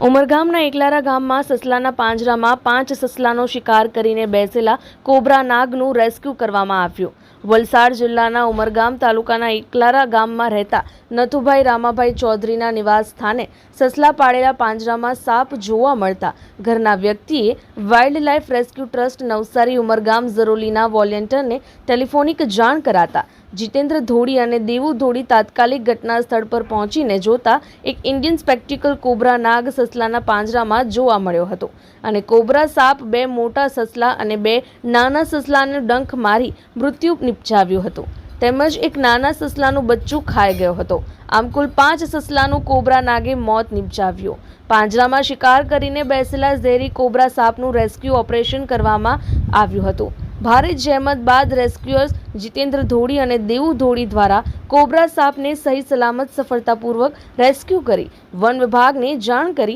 ઉમરગામના એકલારા ગામમાં સસલાના પાંજરામાં પાંચ સસલાનો શિકાર કરીને બેસેલા કોબ્રા નાગનું રેસ્ક્યુ કરવામાં આવ્યું. વલસાડ જિલ્લાના ઉમરગામ તાલુકાના એકલારા ગામમાં રહેતા નથુભાઈ રામાભાઈ ચૌધરીના નિવાસ સ્થાને સસલા પાડેલા પાંજરામાં સાપ જોવા મળતા ઘરના વ્યક્તિએ wildlife rescue trust Navsari Umargam ઝરોલીના વોલેન્ટરને ટેલિફોનિક જાણ કરાતા જીતેન્દ્ર ધોડી અને દેવુ ધોડી તાત્કાલિક ઘટના સ્થળ પર પહોંચીને જોતા એક ઇન્ડિયન સ્પેક્ટિકલ કોબ્રા નાગ સસલાના પાંજરામાં જોવા મળ્યો હતો. અને કોબરા સાપ બે મોટા સસલા અને બે નાના સસલાને ડંખ મારી મૃત્યુ નિપજાવ્યું હતું. તેમજ એક નાના સસલાનું બચ્ચું ખાઈ ગયો હતો. આમ કુલ પાંચ સસલાનું કોબરા નાગે મોત નિપજાવ્યું. પાંજરામાં શિકાર કરીને બેસેલા ઝેરી કોબ્રા સાપનું રેસ્ક્યુ ઓપરેશન કરવામાં આવ્યું હતું. ભારે જહેમત બાદ રેસ્ક્યુઅર્સ જીતેન્દ્ર ધોડી અને દેવુ ધોડી દ્વારા કોબ્રા સાપને સહી સલામત સફળતાપૂર્વક રેસ્ક્યુ કરી વન વિભાગને જાણ કરી